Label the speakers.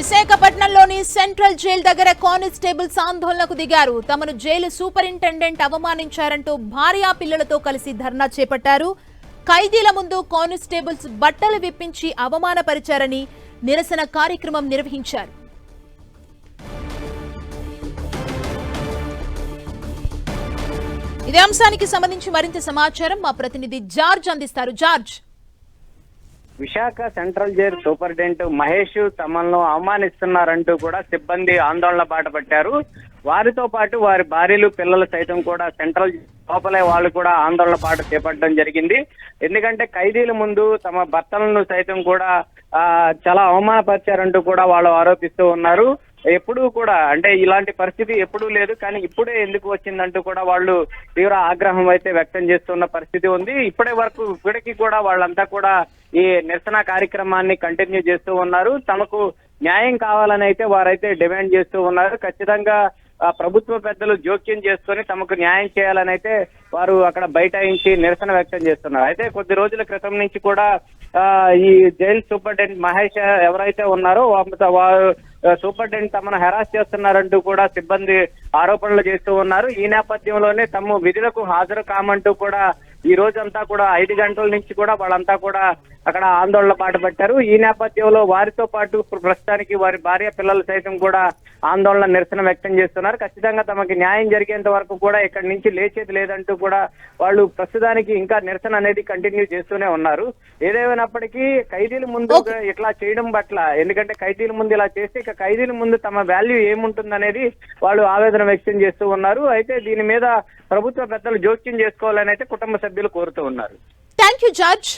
Speaker 1: విశాఖపట్నంలోని central jail దగ్గర constables ఆందోళనకు దిగారు. తమను జైలు సూపరింటెండెంట్ అవమానించారంటూ భార్యా పిల్లలతో కలిసి ధర్నా చేపట్టారు. ఖైదీల ముందు కానిస్టేబుల్స్ బట్టలు విప్పించి అవమానపరిచారని నిరసన కార్యక్రమం నిర్వహించారు. ఇదే అంశానికి సంబంధించి మరింత సమాచారం మా ప్రతినిధి జార్జ్ అందిస్తారు. George.
Speaker 2: Visakha central jail superintendent Mahesh తమను అవమానిస్తున్నారంటూ కూడా సిబ్బంది ఆందోళన బాట పట్టారు. వారితో పాటు వారి భార్యలు పిల్లలు సైతం కూడా సెంట్రల్ లోపలే వాళ్ళు కూడా ఆందోళన పాట చేపట్టడం జరిగింది. ఎందుకంటే ఖైదీల ముందు తమ భర్తలను సైతం కూడా ఆ చాలా అవమానపరిచారంటూ కూడా వాళ్ళు ఆరోపిస్తూ ఉన్నారు. ఎప్పుడూ కూడా అంటే ఇలాంటి పరిస్థితి ఎప్పుడూ లేదు కానీ ఇప్పుడే ఎందుకు వచ్చిందంటూ కూడా వాళ్ళు తీవ్ర ఆగ్రహం అయితే వ్యక్తం చేస్తున్న పరిస్థితి ఉంది. ఇప్పటి వరకు ఇప్పటికీ కూడా వాళ్ళంతా కూడా ఈ నిరసన కార్యక్రమాన్ని కంటిన్యూ చేస్తూ ఉన్నారు. తమకు న్యాయం కావాలని అయితే వారైతే డిమాండ్ చేస్తూ ఉన్నారు. ఖచ్చితంగా ప్రభుత్వ పెద్దలు జోక్యం చేసుకొని తమకు న్యాయం చేయాలని అయితే వారు అక్కడ బైఠాయించి నిరసన వ్యక్తం చేస్తున్నారు. అయితే కొద్ది రోజుల క్రితం నుంచి కూడా ఈ జైలు సూపరింటెండెంట్ మహేష్ ఎవరైతే ఉన్నారో వారు సూపరింటెండెంట్ తమను హెరాస్ చేస్తున్నారంటూ కూడా సిబ్బంది ఆరోపణలు చేస్తూ ఉన్నారు. ఈ నేపథ్యంలోనే తమ విధులకు హాజరు కామంటూ కూడా ఈ రోజంతా కూడా ఐదు గంటల నుంచి కూడా వాళ్ళంతా కూడా అక్కడ ఆందోళన పాటు పట్టారు. ఈ నేపథ్యంలో వారితో పాటు ప్రస్తుతానికి వారి భార్య పిల్లలు సైతం కూడా ఆందోళన నిరసన వ్యక్తం చేస్తున్నారు. ఖచ్చితంగా తమకి న్యాయం జరిగేంత వరకు కూడా ఇక్కడి నుంచి లేచేది లేదంటూ కూడా వాళ్ళు ప్రస్తుతానికి ఇంకా నిరసన అనేది కంటిన్యూ చేస్తూనే ఉన్నారు. ఏదేమైనప్పటికీ ఖైదీల ముందు. ఇట్లా చేయడం పట్ల ఎందుకంటే ఖైదీల ముందు ఇలా చేస్తే ఇక ఖైదీల ముందు తమ వాల్యూ ఏముంటుందనేది వాళ్ళు ఆవేదన వ్యక్తం చేస్తూ ఉన్నారు. అయితే దీని మీద ప్రభుత్వ పెద్దలు జోక్యం చేసుకోవాలని అయితే కుటుంబ సభ్యులు కోరుతూ ఉన్నారు.
Speaker 1: Thank you George